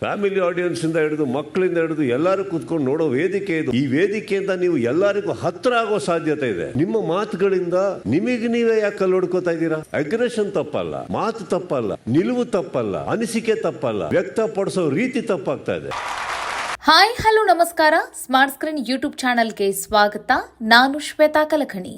Family audience ಇಂದ ಹಿಡಿದು ಮಕ್ಕಳಿಂದ ಹಿಡಿದು ಎಲ್ಲರೂ ಕೂತ್ಕೊಂಡು ನೋಡೋ ವೇದಿಕೆ ಇದು. ಈ ವೇದಿಕೆಯಿಂದ ನೀವು ಎಲ್ಲರಿಗೂ ಹತ್ರ ಆಗೋ ಸಾಧ್ಯತೆ ಇದೆ. ನಿಮ್ಮ ಮಾತುಗಳಿಂದ ನಿಮಗೆ ನೀವೇ ಯಾಕೆ ಹೊಡ್ಕೋತಾ ಇದ್ದೀರಾ? ಅಗ್ರೆಷನ್ ತಪ್ಪಲ್ಲ. ಮಾತು ತಪ್ಪಲ್ಲ. ನಿಲುವು ತಪ್ಪಲ್ಲ. ಅನಿಸಿಕೆ ತಪ್ಪಲ್ಲ. ವ್ಯಕ್ತಪಡಿಸೋ ರೀತಿ ತಪ್ಪಾಗ್ತಾ ಇದೆ. ಹಾಯ್ ಹಲೋ ನಮಸ್ಕಾರ. ಸ್ಮಾರ್ಟ್ ಸ್ಕ್ರೀನ್ ಯೂಟ್ಯೂಬ್ ಚಾನೆಲ್ಗೆ ಸ್ವಾಗತ. ನಾನು ಶ್ವೇತಾ ಕಲಖಣಿ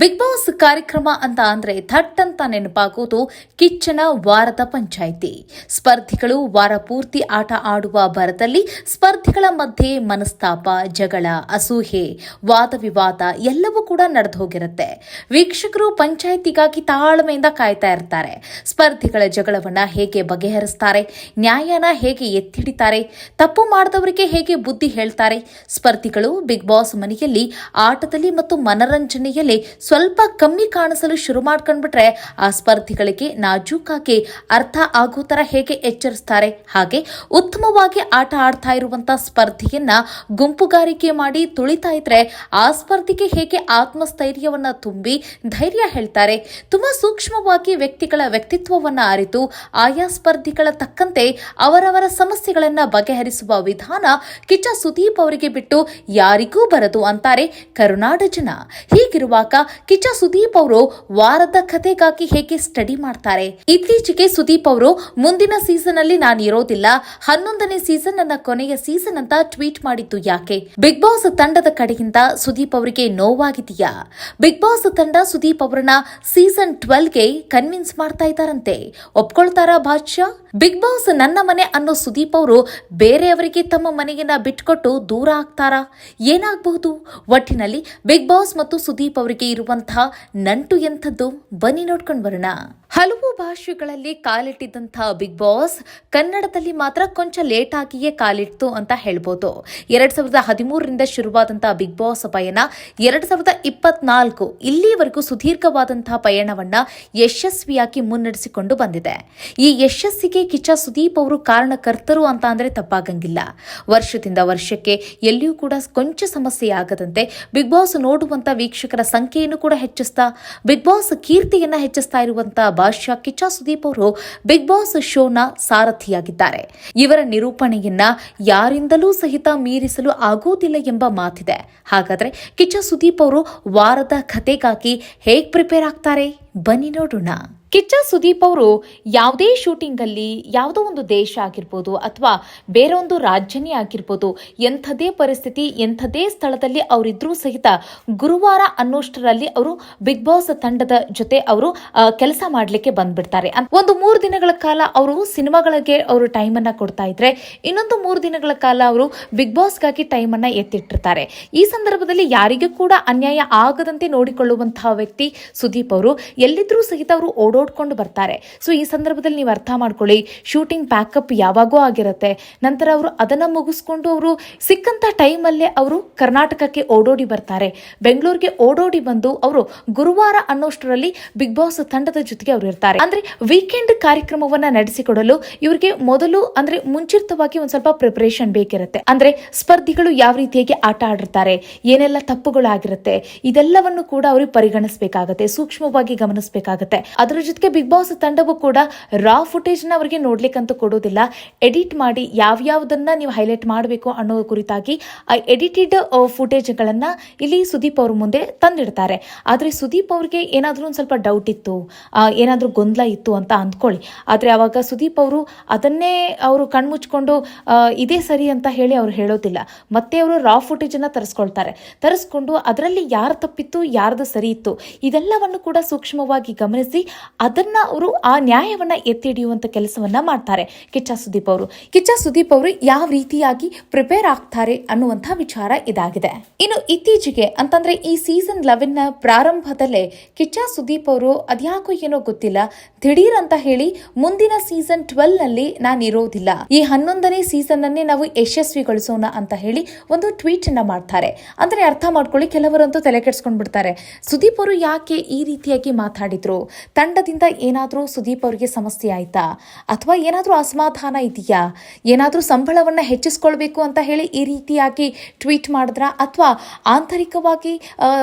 ಬಿಗ್ ಬಾಸ್ ಕಾರ್ಯಕ್ರಮ ಅಂತ ಅಂದ್ರೆ ಥಟ್ ಅಂತ ನೆನಪಾಗೋದು ಕಿಚ್ಚನ ವಾರದ ಪಂಚಾಯಿತಿ. ಸ್ಪರ್ಧಿಗಳು ವಾರ ಪೂರ್ತಿ ಆಟ ಆಡುವ ಭರದಲ್ಲಿ ಸ್ಪರ್ಧಿಗಳ ಮಧ್ಯೆ ಮನಸ್ತಾಪ, ಜಗಳ, ಅಸೂಹೆ, ವಾದ ವಿವಾದ ಎಲ್ಲವೂ ಕೂಡ ನಡೆದು ಹೋಗಿರುತ್ತೆ. ವೀಕ್ಷಕರು ಪಂಚಾಯಿತಿಗಾಗಿ ತಾಳ್ಮೆಯಿಂದ ಕಾಯ್ತಾ ಇರ್ತಾರೆ. ಸ್ಪರ್ಧಿಗಳ ಜಗಳವನ್ನ ಹೇಗೆ ಬಗೆಹರಿಸ್ತಾರೆ, ನ್ಯಾಯನ ಹೇಗೆ ಎತ್ತಿಡಿತಾರೆ, ತಪ್ಪು ಮಾಡಿದವರಿಗೆ ಹೇಗೆ ಬುದ್ಧಿ ಹೇಳ್ತಾರೆ? ಸ್ಪರ್ಧಿಗಳು, ಬಿಗ್ ಬಾಸ್ ಮನೆಯಲ್ಲಿ ಆಟದಲ್ಲಿ ಮತ್ತು ಮನರಂಜನೆಯಲ್ಲಿ ಸ್ವಲ್ಪ ಕಮ್ಮಿ ಕಾಣಿಸಲು ಶುರು ಮಾಡ್ಕೊಂಡ್ಬಿಟ್ರೆ ಆ ಸ್ಪರ್ಧಿಗಳಿಗೆ ನಾಜೂಕಾಗಿ ಅರ್ಥ ಆಗೋ ತರ ಹೇಗೆ ಎಚ್ಚರಿಸ್ತಾರೆ? ಹಾಗೆ ಉತ್ತಮವಾಗಿ ಆಟ ಆಡ್ತಾ ಇರುವಂತ ಸ್ಪರ್ಧಿಯನ್ನ ಗುಂಪುಗಾರಿಕೆ ಮಾಡಿ ತುಳಿತಾ ಇದ್ರೆ ಆ ಸ್ಪರ್ಧಿಗೆ ಹೇಗೆ ಆತ್ಮಸ್ಥೈರ್ಯವನ್ನ ತುಂಬಿ ಧೈರ್ಯ ಹೇಳ್ತಾರೆ? ತುಂಬಾ ಸೂಕ್ಷ್ಮವಾಗಿ ವ್ಯಕ್ತಿಗಳ ವ್ಯಕ್ತಿತ್ವವನ್ನ ಅರಿತು ಆಯಾ ಸ್ಪರ್ಧಿಗಳ ತಕ್ಕಂತೆ ಅವರವರ ಸಮಸ್ಯೆಗಳನ್ನ ಬಗೆಹರಿಸುವ ವಿಧಾನ ಕಿಚ್ಚ ಸುದೀಪ್ ಅವರಿಗೆ ಬಿಟ್ಟು ಯಾರಿಗೂ ಬರದು ಅಂತಾರೆ ಕರುನಾಡ ಜನ. ಹೀಗಿರುವಾಗ ಕಿಚ್ಚ ಸುದೀಪ್ ಅವರು ವಾರದ ಕಥೆಗಾಗಿ ಹೇಗೆ ಸ್ಟಡಿ ಮಾಡ್ತಾರೆ? ಇತ್ತೀಚೆಗೆ ಸುದೀಪ್ ಅವರು ಮುಂದಿನ ಸೀಸನ್ ಅಲ್ಲಿ ನಾನು ಇರೋದಿಲ್ಲ. ಹನ್ನೊಂದನೇ ಸೀಸನ್ ನನ್ನ ಕೊನೆಯ ಸೀಸನ್ ಅಂತ ಟ್ವೀಟ್ ಮಾಡಿದ್ದು ಯಾಕೆ? ಬಿಗ್ ಬಾಸ್ ತಂಡದ ಕಡೆಯಿಂದ ಸುದೀಪ್ ಅವರಿಗೆ ನೋವಾಗಿದೆಯಾ ಬಿಗ್ ಬಾಸ್ ತಂಡ ಸುದೀಪ್ ಅವರನ್ನ ಸೀಸನ್ ಟ್ವೆಲ್ಗೆ ಕನ್ವಿನ್ಸ್ ಮಾಡ್ತಾ ಇದ್ದಾರಂತೆ. ಒಪ್ಕೊಳ್ತಾರಾ ಬಾದ್ಶಾ ಬಿಗ್ ಬಾಸ್ ನನ್ನ ಮನೆ ಅನ್ನೋ ಸುದೀಪ್ ಅವರು ಬೇರೆಯವರಿಗೆ ತಮ್ಮ ಮನೆಯನ್ನ ಬಿಟ್ಕೊಟ್ಟು ದೂರ ಆಗ್ತಾರಾ? ಏನಾಗಬಹುದು? ಒಟ್ಟಿನಲ್ಲಿ ಬಿಗ್ ಬಾಸ್ ಮತ್ತು ಸುದೀಪ್ ಅವರಿಗೆ ಇರುವಂತಹ ನಂಟು ಎಂಥದ್ದು? ಬನ್ನಿ ನೋಡ್ಕೊಂಡು ಬರೋಣ. ಹಲವು ಭಾಷೆಗಳಲ್ಲಿ ಕಾಲಿಟ್ಟಿದ್ದಂತಹ ಬಿಗ್ ಬಾಸ್ ಕನ್ನಡದಲ್ಲಿ ಮಾತ್ರ ಕೊಂಚ ಲೇಟ್ ಆಗಿಯೇ ಅಂತ ಹೇಳ್ಬೋದು. ಎರಡ್ ಸಾವಿರದ ಹದಿಮೂರರಿಂದ ಶುರುವಾದಂತಹ ಬಿಗ್ ಬಾಸ್ ಪಯಣ ಎರಡ್ ಸಾವಿರದ ಇಪ್ಪತ್ನಾಲ್ಕು ಇಲ್ಲಿವರೆಗೂ ಸುದೀರ್ಘವಾದಂತಹ ಪಯಣವನ್ನ ಯಶಸ್ವಿಯಾಗಿ ಮುನ್ನಡೆಸಿಕೊಂಡು ಬಂದಿದೆ. ಈ ಯಶಸ್ಸಿಗೆ ಕಿಚ್ಚ ಸುದೀಪ್ ಅವರು ಕಾರಣಕರ್ತರು ಅಂತ ಅಂದ್ರೆ ತಪ್ಪಾಗಂಗಿಲ್ಲ. ವರ್ಷದಿಂದ ವರ್ಷಕ್ಕೆ ಎಲ್ಲಿಯೂ ಕೂಡ ಕೊಂಚ ಸಮಸ್ಯೆ ಆಗದಂತೆ ಬಿಗ್ ಬಾಸ್ ನೋಡುವಂತ ವೀಕ್ಷಕರ ಸಂಖ್ಯೆಯನ್ನು ಕೂಡ ಹೆಚ್ಚಿಸ್ತಾ, ಬಿಗ್ ಬಾಸ್ ಕೀರ್ತಿಯನ್ನ ಹೆಚ್ಚಿಸ್ತಾ ಇರುವಂತಹ ಭಾಷ್ಯ ಕಿಚ್ಚ ಸುದೀಪ್ ಅವರು ಬಿಗ್ ಬಾಸ್ ಶೋನ ಸಾರಥಿಯಾಗಿದ್ದಾರೆ. ಇವರ ನಿರೂಪಣೆಯನ್ನ ಯಾರಿಂದಲೂ ಸಹಿತ ಮೀರಿಸಲು ಆಗುವುದಿಲ್ಲ ಎಂಬ ಮಾತಿದೆ. ಹಾಗಾದ್ರೆ ಕಿಚ್ಚ ಸುದೀಪ್ ಅವರು ವಾರದ ಕಥೆಗಾಗಿ ಹೇಗ್ ಪ್ರಿಪೇರ್ ಆಗ್ತಾರೆ? ಬನ್ನಿ ನೋಡೋಣ. ಕಿಚ್ಚ ಸುದೀಪ್ ಅವರು ಯಾವುದೇ ಶೂಟಿಂಗಲ್ಲಿ ಯಾವುದೋ ಒಂದು ದೇಶ ಆಗಿರ್ಬೋದು ಅಥವಾ ಬೇರೆ ಒಂದು ರಾಜ್ಯನೇ ಆಗಿರ್ಬೋದು, ಎಂಥದೇ ಪರಿಸ್ಥಿತಿ, ಎಂಥದೇ ಸ್ಥಳದಲ್ಲಿ ಅವರಿದ್ರೂ ಸಹಿತ ಗುರುವಾರ ಅನ್ನೋಷ್ಟರಲ್ಲಿ ಅವರು ಬಿಗ್ ಬಾಸ್ ತಂಡದ ಜೊತೆ ಅವರು ಕೆಲಸ ಮಾಡಲಿಕ್ಕೆ ಬಂದ್ಬಿಡ್ತಾರೆ. ಒಂದು ಮೂರು ದಿನಗಳ ಕಾಲ ಅವರು ಸಿನಿಮಾಗಳಿಗೆ ಅವರು ಟೈಮ್ ಅನ್ನ ಕೊಡ್ತಾ ಇದ್ರೆ, ಇನ್ನೊಂದು ಮೂರು ದಿನಗಳ ಕಾಲ ಅವರು ಬಿಗ್ ಬಾಸ್ಗಾಗಿ ಟೈಮ್ ಅನ್ನ ಎತ್ತಿಟ್ಟಿರ್ತಾರೆ. ಈ ಸಂದರ್ಭದಲ್ಲಿ ಯಾರಿಗೂ ಕೂಡ ಅನ್ಯಾಯ ಆಗದಂತೆ ನೋಡಿಕೊಳ್ಳುವಂತಹ ವ್ಯಕ್ತಿ ಸುದೀಪ್ ಅವರು. ಎಲ್ಲಿದ್ರೂ ಸಹಿತ ಅವರು ಓಡೋಡ್ಕೊಂಡು ಬರ್ತಾರೆ. ಸೊ ಈ ಸಂದರ್ಭದಲ್ಲಿ ನೀವು ಅರ್ಥ ಮಾಡ್ಕೊಳ್ಳಿ ಶೂಟಿಂಗ್ ಪ್ಯಾಕಪ್ ಯಾವಾಗೋ ಆಗಿರುತ್ತೆ. ನಂತರ ಅವರು ಅದನ್ನ ಮುಗಿಸ್ಕೊಂಡು ಅವರು ಸಿಕ್ಕಂತ ಟೈಮಲ್ಲೇ ಅವರು ಕರ್ನಾಟಕಕ್ಕೆ ಓಡೋಡಿ ಬರ್ತಾರೆ. ಬೆಂಗಳೂರಿಗೆ ಓಡೋಡಿ ಬಂದು ಅವರು ಗುರುವಾರ ಅನ್ನೋಷ್ಟರಲ್ಲಿ ಬಿಗ್ ಬಾಸ್ ತಂಡದ ಜೊತೆಗೆ ಅವರು ಇರ್ತಾರೆ. ಅಂದ್ರೆ ವೀಕೆಂಡ್ ಕಾರ್ಯಕ್ರಮವನ್ನ ನಡೆಸಿಕೊಡಲು ಇವರಿಗೆ ಮೊದಲು ಅಂದ್ರೆ ಮುಂಚಿತವಾಗಿ ಒಂದ್ ಸ್ವಲ್ಪ ಪ್ರಿಪರೇಷನ್ ಬೇಕಿರುತ್ತೆ. ಅಂದ್ರೆ ಸ್ಪರ್ಧಿಗಳು ಯಾವ ರೀತಿಯಾಗಿ ಆಟ ಆಡಿರ್ತಾರೆ, ಏನೆಲ್ಲ ತಪ್ಪುಗಳಾಗಿರುತ್ತೆ, ಇದೆಲ್ಲವನ್ನು ಕೂಡ ಅವರು ಪರಿಗಣಿಸಬೇಕಾಗುತ್ತೆ. ಸೂಕ್ಷ್ಮವಾಗಿ ಗಮನಿಸಬೇಕಾಗತ್ತೆ. ಅದರ ಜೊತೆಗೆ ಬಿಗ್ ಬಾಸ್ ತಂಡವು ಕೂಡ ರಾ ಫುಟೇಜ್ನ ಅವರಿಗೆ ನೋಡ್ಲಿಕ್ಕಂತೂ ಕೊಡೋದಿಲ್ಲ ಎಡಿಟ್ ಮಾಡಿ ಯಾವ್ಯಾವುದನ್ನ ನೀವು ಹೈಲೈಟ್ ಮಾಡಬೇಕು ಅನ್ನೋ ಕುರಿತಾಗಿ ಆ ಎಡಿಟೆಡ್ ಫುಟೇಜ್ ಗಳನ್ನ ಇಲ್ಲಿ ಸುದೀಪ್ ಅವ್ರ ಮುಂದೆ ತಂದಿಡ್ತಾರೆ. ಆದ್ರೆ ಸುದೀಪ್ ಅವ್ರಿಗೆ ಏನಾದ್ರೂ ಒಂದ್ ಸ್ವಲ್ಪ ಡೌಟ್ ಇತ್ತು ಏನಾದ್ರೂ ಗೊಂದಲ ಇತ್ತು ಅಂತ ಅಂದ್ಕೊಳ್ಳಿ. ಆದ್ರೆ ಅವಾಗ ಸುದೀಪ್ ಅವರು ಅದನ್ನೇ ಅವರು ಕಣ್ಮುಚ್ಕೊಂಡು ಇದೇ ಸರಿ ಅಂತ ಹೇಳಿ ಅವ್ರು ಹೇಳೋದಿಲ್ಲ. ಮತ್ತೆ ಅವರು ರಾ ಫುಟೇಜ್ ಅನ್ನ ತರಿಸ್ಕೊಳ್ತಾರೆ. ತರಿಸ್ಕೊಂಡು ಅದರಲ್ಲಿ ಯಾರು ತಪ್ಪಿತ್ತು, ಯಾರ್ದು ಸರಿ ಇತ್ತು, ಇದೆಲ್ಲವನ್ನು ಕೂಡ ಸೂಕ್ಷ್ಮವಾಗಿ ಗಮನಿಸಿ ಅದನ್ನ ಅವರು ಆ ನ್ಯಾಯವನ್ನ ಎತ್ತಿ ಹಿಡಿಯುವಂತ ಕೆಲಸವನ್ನ ಮಾಡ್ತಾರೆ. ಕಿಚ್ಚ ಸುದೀಪ್ ಅವರು. ಕಿಚ್ಚ ಸುದೀಪ್ ಅವರು ಯಾವ ರೀತಿಯಾಗಿ ಪ್ರಿಪೇರ್ ಆಗ್ತಾರೆ ಅನ್ನುವಂಥ ವಿಚಾರ ಇದಾಗಿದೆ. ಇನ್ನು ಇತ್ತೀಚೆಗೆ ಅಂತಂದ್ರೆ ಈ ಸೀಸನ್ ಲೆವೆನ್ನ ಪ್ರಾರಂಭದಲ್ಲೇ ಕಿಚ್ಚ ಸುದೀಪ್ ಅವರು ಅದ್ಯಾಕೋ ಏನೋ ಗೊತ್ತಿಲ್ಲ, ದಿಢೀರ್ ಅಂತ ಹೇಳಿ ಮುಂದಿನ ಸೀಸನ್ ಟ್ವೆಲ್ನಲ್ಲಿ ನಾನು ಇರೋದಿಲ್ಲ. ಈ ಹನ್ನೊಂದನೇ ಸೀಸನ್ ಅನ್ನೇ ನಾವು ಯಶಸ್ವಿಗೊಳಿಸೋಣ ಅಂತ ಹೇಳಿ ಒಂದು ಟ್ವೀಟ್ ಅನ್ನ ಮಾಡ್ತಾರೆ. ಅಂದ್ರೆ ಅರ್ಥ ಮಾಡ್ಕೊಳ್ಳಿ, ಕೆಲವರಂತೂ ತಲೆ ಕೆಡ್ಸ್ಕೊಂಡ್ಬಿಡ್ತಾರೆ. ಸುದೀಪ್ ಅವರು ಯಾಕೆ ಈ ರೀತಿಯಾಗಿ ಮಾತಾಡ್ತಾರೆ ಮಾತಾಡಿದ್ರು. ತಂಡದಿಂದ ಏನಾದರೂ ಸುದೀಪ್ ಅವರಿಗೆ ಸಮಸ್ಯೆ ಆಯ್ತಾ? ಅಥವಾ ಏನಾದರೂ ಅಸಮಾಧಾನ ಇದೆಯಾ? ಏನಾದರೂ ಸಂಬಳವನ್ನು ಹೆಚ್ಚಿಸ್ಕೊಳ್ಬೇಕು ಅಂತ ಹೇಳಿ ಈ ರೀತಿಯಾಗಿ ಟ್ವೀಟ್ ಮಾಡಿದ್ರ? ಅಥವಾ ಆಂತರಿಕವಾಗಿ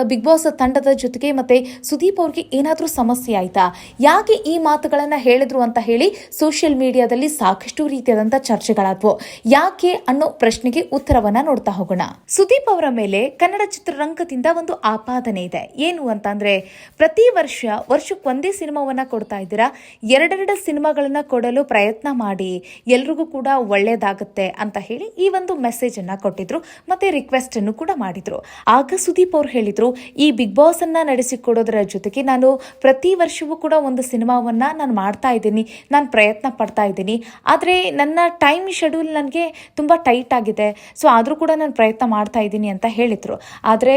ಬಿಗ್ ಬಾಸ್ ತಂಡದ ಜೊತೆಗೆ ಮತ್ತೆ ಸುದೀಪ್ ಅವ್ರಿಗೆ ಏನಾದರೂ ಸಮಸ್ಯೆ ಆಯ್ತಾ? ಯಾಕೆ ಈ ಮಾತುಗಳನ್ನು ಹೇಳಿದ್ರು ಅಂತ ಹೇಳಿ ಸೋಷಿಯಲ್ ಮೀಡಿಯಾದಲ್ಲಿ ಸಾಕಷ್ಟು ರೀತಿಯಾದಂಥ ಚರ್ಚೆಗಳಾದವು. ಯಾಕೆ ಅನ್ನೋ ಪ್ರಶ್ನೆಗೆ ಉತ್ತರವನ್ನ ನೋಡ್ತಾ ಹೋಗೋಣ. ಸುದೀಪ್ ಅವರ ಮೇಲೆ ಕನ್ನಡ ಚಿತ್ರರಂಗದಿಂದ ಒಂದು ಆಪಾದನೆ ಇದೆ. ಏನು ಅಂತಂದ್ರೆ, ಪ್ರತಿ ವರ್ಷ ವರ್ಷಕ್ಕೊಂದೇ ಸಿನಿಮಾವನ್ನ ಕೊಡ್ತಾ ಇದ್ದೀರಾ? ಎರಡೆರಡು ಸಿನಿಮಾಗಳನ್ನ ಕೊಡಲು ಪ್ರಯತ್ನ ಮಾಡಿ. ಎಲ್ರಿಗೂ ಕೂಡ ಒಳ್ಳೇದಾಗುತ್ತೆ ಅಂತ ಹೇಳಿ ಈ ಒಂದು ಮೆಸೇಜ್ ಅನ್ನ ಕೊಟ್ಟಿದ್ರು. ಮತ್ತೆ ರಿಕ್ವೆಸ್ಟ್ ಅನ್ನು ಕೂಡ ಮಾಡಿದ್ರು. ಆಗ ಸುದೀಪ್ ಅವ್ರು ಹೇಳಿದ್ರು, ಈ ಬಿಗ್ ಬಾಸನ್ನು ನಡೆಸಿಕೊಡೋದರ ಜೊತೆಗೆ ನಾನು ಪ್ರತಿ ವರ್ಷವೂ ಕೂಡ ಒಂದು ಸಿನಿಮಾವನ್ನ ನಾನು ಮಾಡ್ತಾ ಇದ್ದೀನಿ. ನಾನು ಪ್ರಯತ್ನ ಪಡ್ತಾ ಇದ್ದೀನಿ. ಆದರೆ ನನ್ನ ಟೈಮ್ ಶೆಡ್ಯೂಲ್ ನನಗೆ ತುಂಬ ಟೈಟ್ ಆಗಿದೆ. ಸೊ ಆದರೂ ಕೂಡ ನಾನು ಪ್ರಯತ್ನ ಮಾಡ್ತಾ ಇದ್ದೀನಿ ಅಂತ ಹೇಳಿದ್ರು. ಆದರೆ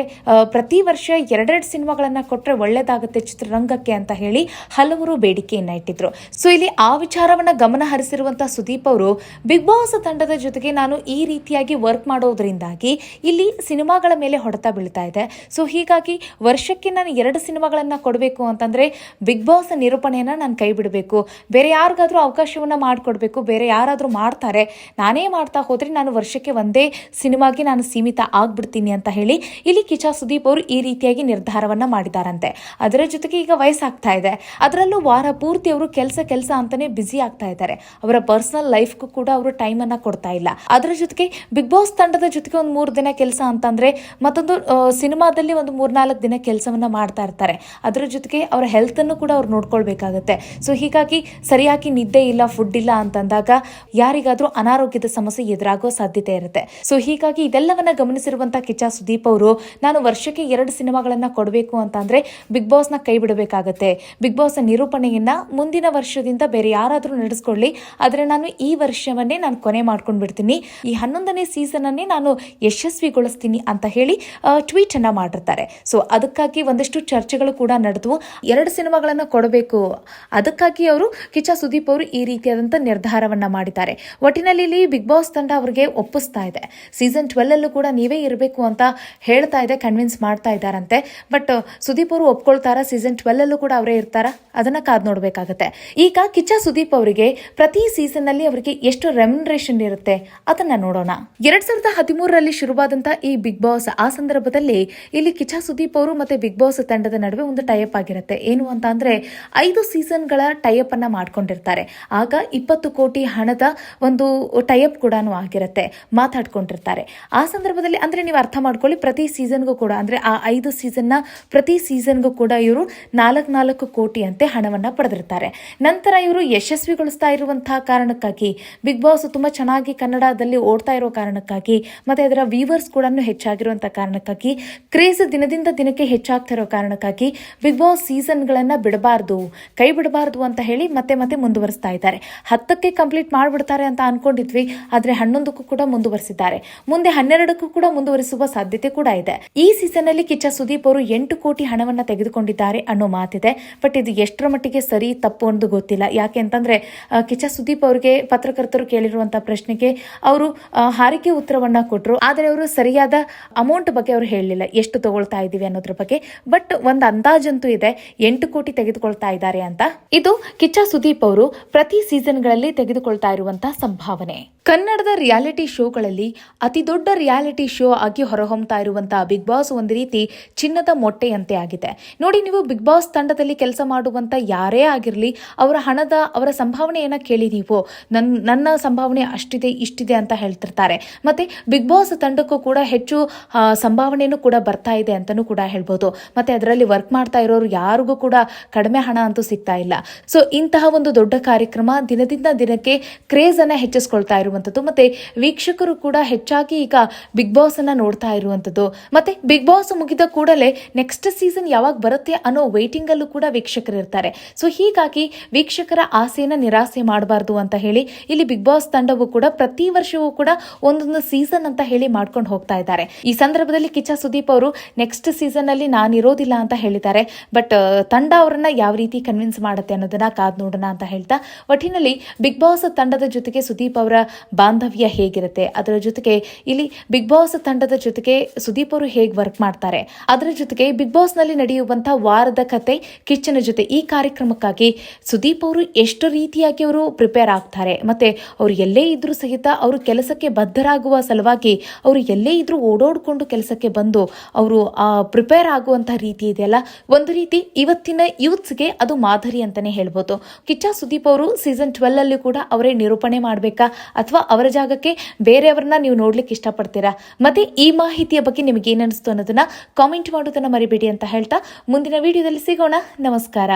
ಪ್ರತಿ ವರ್ಷ ಎರಡೆರಡು ಸಿನಿಮಾಗಳನ್ನು ಕೊಟ್ಟರೆ ಒಳ್ಳೇದಾಗುತ್ತೆ ಚಿತ್ರರಂಗಕ್ಕೆ ಅಂತ ಹೇಳಿ ಹಲವರು ಬೇಡಿಕೆಯನ್ನ ಇಟ್ಟಿದ್ರು. ಸೊ ಇಲ್ಲಿ ಆ ವಿಚಾರವನ್ನ ಗಮನ ಹರಿಸಿರುವಂತಹ ಸುದೀಪ್ ಅವರು, ಬಿಗ್ ಬಾಸ್ ತಂಡದ ಜೊತೆಗೆ ನಾನು ಈ ರೀತಿಯಾಗಿ ವರ್ಕ್ ಮಾಡೋದ್ರಿಂದಾಗಿ ಇಲ್ಲಿ ಸಿನಿಮಾಗಳ ಮೇಲೆ ಹೊಡೆತ ಬೀಳ್ತಾ ಇದೆ. ಸೊ ಹೀಗಾಗಿ ವರ್ಷಕ್ಕೆ ನಾನು ಎರಡು ಸಿನಿಮಾಗಳನ್ನ ಕೊಡಬೇಕು ಅಂತಂದ್ರೆ ಬಿಗ್ ಬಾಸ್ ನಿರೂಪಣೆಯನ್ನ ನಾನು ಕೈ ಬಿಡಬೇಕು. ಬೇರೆ ಯಾರಿಗಾದ್ರೂ ಅವಕಾಶವನ್ನ ಮಾಡಿಕೊಡ್ಬೇಕು. ಬೇರೆ ಯಾರಾದರೂ ಮಾಡ್ತಾರೆ. ನಾನೇ ಮಾಡ್ತಾ ಹೋದ್ರೆ ನಾನು ವರ್ಷಕ್ಕೆ ಒಂದೇ ಸಿನಿಮಾಗೆ ನಾನು ಸೀಮಿತ ಆಗ್ಬಿಡ್ತೀನಿ ಅಂತ ಹೇಳಿ ಇಲ್ಲಿ ಕಿಚಾ ಸುದೀಪ್ ಅವರು ಈ ರೀತಿಯಾಗಿ ನಿರ್ಧಾರವನ್ನ ಮಾಡಿದಾರಂತೆ. ಅದರ ಜೊತೆಗೆ ಈಗ ವಯಸ್ಸಾಗ್ತಾ ಇದೆ. ಅದರಲ್ಲೂ ವಾರ ಪೂರ್ತಿ ಅವರು ಕೆಲಸ ಕೆಲಸ ಅಂತಾನೆ ಬ್ಯುಸಿ ಆಗ್ತಾ ಇದ್ದಾರೆ. ಅವರ ಪರ್ಸನಲ್ ಲೈಫ್ಗೂ ಕೂಡ ಅವರು ಟೈಮ್ ಅನ್ನ ಕೊಡ್ತಾ ಇಲ್ಲ. ಅದರ ಜೊತೆಗೆ ಬಿಗ್ ಬಾಸ್ ತಂಡದ ಜೊತೆಗೆ ಒಂದು ಮೂರು ದಿನ ಕೆಲಸ ಅಂತಂದ್ರೆ ಮತ್ತೊಂದು ಸಿನಿಮಾದಲ್ಲಿ ಒಂದು ಮೂರ್ನಾಲ್ಕು ದಿನ ಕೆಲಸವನ್ನ ಮಾಡ್ತಾ ಇರ್ತಾರೆ. ಅದರ ಜೊತೆಗೆ ಅವರ ಹೆಲ್ತ್ ಅನ್ನು ಕೂಡ ಅವ್ರು ನೋಡ್ಕೊಳ್ಬೇಕಾಗುತ್ತೆ. ಸೊ ಹೀಗಾಗಿ ಸರಿಯಾಗಿ ನಿದ್ದೆ ಇಲ್ಲ ಫುಡ್ ಇಲ್ಲ ಅಂತಂದಾಗ ಯಾರಿಗಾದ್ರೂ ಅನಾರೋಗ್ಯದ ಸಮಸ್ಯೆ ಎದುರಾಗೋ ಸಾಧ್ಯತೆ ಇರುತ್ತೆ. ಸೊ ಹೀಗಾಗಿ ಇದೆಲ್ಲವನ್ನ ಗಮನಿಸಿರುವಂತಹ ಕಿಚ್ಚ ಸುದೀಪ್ ಅವರು, ನಾನು ವರ್ಷಕ್ಕೆ ಎರಡು ಸಿನಿಮಾಗಳನ್ನ ಕೊಡಬೇಕು ಅಂತಂದ್ರೆ ಬಿಗ್ ಬಾಸ್ನ ಕೈ ಬಿಡಬೇಕಾಗತ್ತೆ ಬಿಗ್ ಬಾಸ್ ನಿರೂಪಣೆಯನ್ನ ಮುಂದಿನ ವರ್ಷದಿಂದ ಬೇರೆ ಯಾರಾದರೂ ನಡೆಸ್ಕೊಳ್ಳಿ. ಆದರೆ ನಾನು ಈ ವರ್ಷವನ್ನೇ ನಾನು ಕೊನೆ ಮಾಡ್ಕೊಂಡು ಬಿಡ್ತೀನಿ ಈ ಹನ್ನೊಂದನೇ ಸೀಸನ್ ಅನ್ನೇ ನಾನು ಯಶಸ್ವಿಗೊಳಿಸ್ತೀನಿ ಅಂತ ಹೇಳಿ ಟ್ವೀಟ್ ಅನ್ನ ಮಾಡಿರ್ತಾರೆ. ಸೊ, ಅದಕ್ಕಾಗಿ ಒಂದಷ್ಟು ಚರ್ಚೆಗಳು ಕೂಡ ನಡೆದವು. ಎರಡು ಸಿನಿಮಾಗಳನ್ನ ಕೊಡಬೇಕು. ಅದಕ್ಕಾಗಿ ಅವರು ಕಿಚ್ಚ ಸುದೀಪ್ ಅವರು ಈ ರೀತಿಯಾದಂಥ ನಿರ್ಧಾರವನ್ನ ಮಾಡಿದ್ದಾರೆ. ಒಟ್ಟಿನಲ್ಲಿ ಇಲ್ಲಿ ಬಿಗ್ ಬಾಸ್ ತಂಡ ಅವರಿಗೆ ಒಪ್ಪಿಸ್ತಾ ಇದೆ. ಸೀಸನ್ ಟ್ವೆಲ್ ಅಲ್ಲೂ ಕೂಡ ನೀವೇ ಇರಬೇಕು ಅಂತ ಹೇಳ್ತಾ ಇದೆ, ಕನ್ವಿನ್ಸ್ ಮಾಡ್ತಾ ಇದ್ದಾರಂತೆ. ಬಟ್, ಸುದೀಪ್ ಅವರು ಒಪ್ಕೊಳ್ತಾರ ಸೀಸನ್ ಟ್ವೆಲ್ ಅಲ್ಲೂ ಕೂಡ ಅವರೇ ಇರ್ತಾರ? ಅದನ್ನ ಕಾದ್ ನೋಡ್ಬೇಕಾಗತ್ತೆ. ಈಗ ಕಿಚ್ಚ ಸುದೀಪ್ ಅವರಿಗೆ ಪ್ರತಿ ಸೀಸನ್ ಅಲ್ಲಿ ಅವರಿಗೆ ಎಷ್ಟು ರೆಮ್ಯುನರೇಷನ್ ಇರುತ್ತೆ? ಅದನ್ನ ನೋಡೋಣ. ಎರಡ್ ಸಾವಿರದ ಹದಿಮೂರರಲ್ಲಿ ಶುರುವಾದಂತ ಈ ಬಿಗ್ ಬಾಸ್ ಆ ಸಂದರ್ಭದಲ್ಲಿ ಇಲ್ಲಿ ಕಿಚ್ಚ ಸುದೀಪ್ ಅವರು ಮತ್ತೆ ಬಿಗ್ ಬಾಸ್ ತಂಡದ ನಡುವೆ ಒಂದು ಟೈಅಪ್ ಆಗಿರುತ್ತೆ. ಏನು ಅಂತ ಅಂದ್ರೆ ಐದು ಸೀಸನ್ಗಳ ಟೈಅಪ್ ಅನ್ನ ಮಾಡ್ಕೊಂಡಿರ್ತಾರೆ. ಆಗ ಇಪ್ಪತ್ತು ಕೋಟಿ ಹಣದ ಒಂದು ಟೈಅಪ್ ಕೂಡ ಆಗಿರುತ್ತೆ. ಮಾತಾಡ್ಕೊಂಡಿರ್ತಾರೆ. ಆ ಸಂದರ್ಭದಲ್ಲಿ ಅಂದ್ರೆ ನೀವು ಅರ್ಥ ಮಾಡ್ಕೊಳ್ಳಿ ಪ್ರತಿ ಸೀಸನ್ಗೂ ಕೂಡ ಅಂದ್ರೆ ಆ ಐದು ಸೀಸನ್ನ ಪ್ರತಿ ಸೀಸನ್ಗೂ ಕೂಡ ಇವರು ನಾಲ್ಕು ನಾಲ್ಕು ಕೋಟಿ ಅಂತೆ ಹಣವನ್ನ ಪಡೆದಿರ್ತಾರೆ ನಂತರ ಇವರು ಯಶಸ್ವಿಗೊಳಿಸ್ತಾ ಇರುವಂತಹ ಕಾರಣಕ್ಕಾಗಿ, ಬಿಗ್ ಬಾಸ್ ತುಂಬಾ ಚೆನ್ನಾಗಿ ಕನ್ನಡದಲ್ಲಿ ಓಡ್ತಾ ಇರೋ ಕಾರಣಕ್ಕಾಗಿ, ಮತ್ತೆ ಅದರ ವ್ಯೂವರ್ಸ್ ಕೂಡ ಹೆಚ್ಚಾಗಿರುವಂಥ ಕಾರಣಕ್ಕಾಗಿ ಕ್ರೇಜ್ ದಿನದಿಂದ ದಿನಕ್ಕೆ ಹೆಚ್ಚಾಗ್ತಾ ಇರೋ ಕಾರಣಕ್ಕಾಗಿ ಬಿಗ್ ಬಾಸ್ ಸೀಸನ್ಗಳನ್ನು ಬಿಡಬಾರ್ದು, ಕೈ ಬಿಡಬಾರ್ದು ಅಂತ ಹೇಳಿ ಮತ್ತೆ ಮತ್ತೆ ಮುಂದುವರಿಸ್ತಾ ಇದ್ದಾರೆ. ಹತ್ತಕ್ಕೆ ಕಂಪ್ಲೀಟ್ ಮಾಡಿಬಿಡ್ತಾರೆ ಅಂತ ಅನ್ಕೊಂಡಿದ್ವಿ, ಆದ್ರೆ ಹನ್ನೊಂದಕ್ಕೂ ಕೂಡ ಮುಂದುವರಿಸಿದ್ದಾರೆ. ಮುಂದೆ ಹನ್ನೆರಡಕ್ಕೂ ಕೂಡ ಮುಂದುವರಿಸುವ ಸಾಧ್ಯತೆ ಕೂಡ ಇದೆ. ಈ ಸೀಸನ್ ಅಲ್ಲಿ ಕಿಚ್ಚ ಸುದೀಪ್ ಅವರು ಎಂಟು ಕೋಟಿ ಹಣವನ್ನ ತೆಗೆದುಕೊಂಡಿದ್ದಾರೆ ಅನ್ನೋ ಮಾತಿದೆ. ಬಟ್ ಇದು ಎಷ್ಟರ ಮಟ್ಟಿಗೆ ಸರಿ, ತಪ್ಪು ಅನ್ನೋದು ಗೊತ್ತಿಲ್ಲ. ಯಾಕೆ ಅಂತಂದ್ರೆ ಕಿಚ್ಚ ಸುದೀಪ್ ಅವರಿಗೆ ಪತ್ರಕರ್ತರು ಕೇಳಿರುವಂತಹ ಪ್ರಶ್ನೆಗೆ ಅವರು ಹಾರಿಕೆ ಉತ್ತರವನ್ನ ಕೊಟ್ಟರು ಆದರೆ ಅವರು ಸರಿಯಾದ ಅಮೌಂಟ್ ಬಗ್ಗೆ ಅವರು ಹೇಳಲಿಲ್ಲ. ಎಷ್ಟು ತಗೊಳ್ತಾ ಇದ್ದೀವಿ ಅನ್ನೋದ್ರ ಬಗ್ಗೆ. ಬಟ್ ಒಂದು ಅಂದಾಜಂತೂ ಇದೆ. ಎಂಟು ಕೋಟಿ ತೆಗೆದುಕೊಳ್ತಾ ಇದ್ದಾರೆ ಅಂತ. ಇದು ಕಿಚ್ಚ ಸುದೀಪ್ ಅವರು ಪ್ರತಿ ಸೀಸನ್ಗಳಲ್ಲಿ ತೆಗೆದುಕೊಳ್ತಾ ಇರುವಂತಹ ಸಂಭಾವನೆ. ಕನ್ನಡದ ರಿಯಾಲಿಟಿ ಶೋಗಳಲ್ಲಿ ಅತಿ ದೊಡ್ಡ ರಿಯಾಲಿಟಿ ಶೋ ಆಗಿ ಹೊರಹೊಮ್ತಾ ಇರುವಂತಹ ಬಿಗ್ ಬಾಸ್ ಒಂದು ರೀತಿ ಚಿನ್ನದ ಮೊಟ್ಟೆಯಂತೆ ಆಗಿದೆ. ನೋಡಿ ನೀವು ಬಿಗ್ ಬಾಸ್ ತಂಡದಲ್ಲಿ ಕೆಲಸ ಮಾಡುವಂತ ಯಾರೇ ಆಗಿರಲಿ, ಅವರ ಹಣದ, ಅವರ ಸಂಭಾವನೆಯನ್ನು ಕೇಳಿ ನೀವು. ನನ್, ನನ್ನ ಸಂಭಾವನೆ ಅಷ್ಟಿದೆ, ಇಷ್ಟಿದೆ ಅಂತ ಹೇಳ್ತಿರ್ತಾರೆ. ಮತ್ತೆ ಬಿಗ್ ಬಾಸ್ ತಂಡಕ್ಕೂ ಕೂಡ ಹೆಚ್ಚು ಸಂಭಾವನೆಯೂ ಕೂಡ ಬರ್ತಾ ಇದೆ ಅಂತಲೂ ಕೂಡ ಹೇಳ್ಬೋದು. ಮತ್ತೆ ಅದರಲ್ಲಿ ವರ್ಕ್ ಮಾಡ್ತಾ ಇರೋರು ಯಾರಿಗೂ ಕೂಡ ಕಡಿಮೆ ಹಣ ಅಂತೂ ಸಿಗ್ತಾ ಇಲ್ಲ. ಸೊ, ಇಂತಹ ಒಂದು ದೊಡ್ಡ ಕಾರ್ಯಕ್ರಮ ದಿನದಿಂದ ದಿನಕ್ಕೆ ಕ್ರೇಜನ್ನು ಹೆಚ್ಚಿಸ್ಕೊಳ್ತಾ ಇರುವಂತದ್ದು. ಮತ್ತೆ ವೀಕ್ಷಕರು ಕೂಡ ಹೆಚ್ಚಾಗಿ ಈಗ ಬಿಗ್ ಬಾಸ್ ಅನ್ನ ನೋಡ್ತಾ ಇರುವಂತದ್ದು. ಮತ್ತೆ ಬಿಗ್ ಬಾಸ್ ಮುಗಿದ ಕೂಡಲೇ ನೆಕ್ಸ್ಟ್ ಸೀಸನ್ ಯಾವಾಗ ಬರುತ್ತೆ ಅನ್ನೋ ವೈಟಿಂಗ್ ಅಲ್ಲೂ ಕೂಡ ವೀಕ್ಷಕರು ಇರ್ತಾರೆ. ಸೊ ಹೀಗಾಗಿ ವೀಕ್ಷಕರ ಆಸೆಯನ್ನ ನಿರಾಸೆ ಮಾಡಬಾರ್ದು ಅಂತ ಹೇಳಿ ಇಲ್ಲಿ ಬಿಗ್ ಬಾಸ್ ತಂಡವು ಕೂಡ ಪ್ರತಿ ವರ್ಷವೂ ಕೂಡ ಒಂದೊಂದು ಸೀಸನ್ ಅಂತ ಹೇಳಿ ಮಾಡ್ಕೊಂಡು ಹೋಗ್ತಾ ಇದ್ದಾರೆ. ಈ ಸಂದರ್ಭದಲ್ಲಿ ಕಿಚ್ಚ ಸುದೀಪ್ ಅವರು ನೆಕ್ಸ್ಟ್ ಸೀಸನ್ ಅಲ್ಲಿ ನಾನು ಇರೋದಿಲ್ಲ ಅಂತ ಹೇಳಿದ್ದಾರೆ ಬಟ್ ತಂಡ ಅವರನ್ನ ಯಾವ ರೀತಿ ಕನ್ವಿನ್ಸ್ ಮಾಡುತ್ತೆ ಅನ್ನೋದನ್ನ ಕಾದ್ ನೋಡೋಣ ಅಂತ ಹೇಳ್ತಾ, ಒಟ್ಟಿನಲ್ಲಿ ಬಿಗ್ ಬಾಸ್ ತಂಡದ ಜೊತೆಗೆ ಸುದೀಪ್ ಅವರ ಬಾಂಧವ್ಯ ಹೇಗಿರುತ್ತೆ? ಅದರ ಜೊತೆಗೆ ಇಲ್ಲಿ ಬಿಗ್ ಬಾಸ್ ತಂಡದ ಜೊತೆಗೆ ಸುದೀಪ್ ಅವರು ಹೇಗೆ ವರ್ಕ್ ಮಾಡ್ತಾರೆ? ಅದರ ಜೊತೆಗೆ ಬಿಗ್ ಬಾಸ್ನಲ್ಲಿ ನಡೆಯುವಂತಹ ವಾರದ ಕತೆ ಕಿಚ್ಚನ ಜೊತೆ ಈ ಕಾರ್ಯಕ್ರಮಕ್ಕಾಗಿ ಸುದೀಪ್ ಅವರು ಎಷ್ಟು ರೀತಿಯಾಗಿ ಅವರು ಪ್ರಿಪೇರ್ ಆಗ್ತಾರೆ. ಮತ್ತೆ ಅವರು ಎಲ್ಲೇ ಇದ್ರೂ ಸಹಿತ ಅವರು ಕೆಲಸಕ್ಕೆ ಬದ್ಧರಾಗುವ ಸಲುವಾಗಿ ಅವರು ಎಲ್ಲೇ ಇದ್ರೂ ಓಡೋಡ್ಕೊಂಡು ಕೆಲಸಕ್ಕೆ ಬಂದು ಅವರು ಪ್ರಿಪೇರ್ ಆಗುವಂತಹ ರೀತಿ ಇದೆಯಲ್ಲ ಒಂದು ರೀತಿ ಇವತ್ತಿನ ಯೂತ್ಸ್ಗೆ ಅದು ಮಾದರಿ ಅಂತಾನೆ ಹೇಳ್ಬೋದು. ಕಿಚ್ಚ, ಸುದೀಪ್ ಅವರು ಸೀಸನ್ ಟ್ವೆಲ್ ಅಲ್ಲಿ ಕೂಡ ಅವರೇ ನಿರೂಪಣೆ ಮಾಡಬೇಕಾ? ಅಥವಾ ಅವರ ಜಾಗಕ್ಕೆ ಬೇರೆಯವ್ರನ್ನ ನೀವು ನೋಡ್ಲಿಕ್ಕೆ ಇಷ್ಟಪಡ್ತೀರಾ? ಮತ್ತೆ ಈ ಮಾಹಿತಿಯ ಬಗ್ಗೆ ನಿಮಗೆ ಏನಿಸ್ತು ಅನ್ನೋದನ್ನ ಕಾಮೆಂಟ್ ಮಾಡೋದನ್ನ ಮರಿಬೇಡಿ ಅಂತ ಹೇಳ್ತಾ ಮುಂದಿನ ವಿಡಿಯೋದಲ್ಲಿ ಸಿಗೋಣ ನಮಸ್ಕಾರ.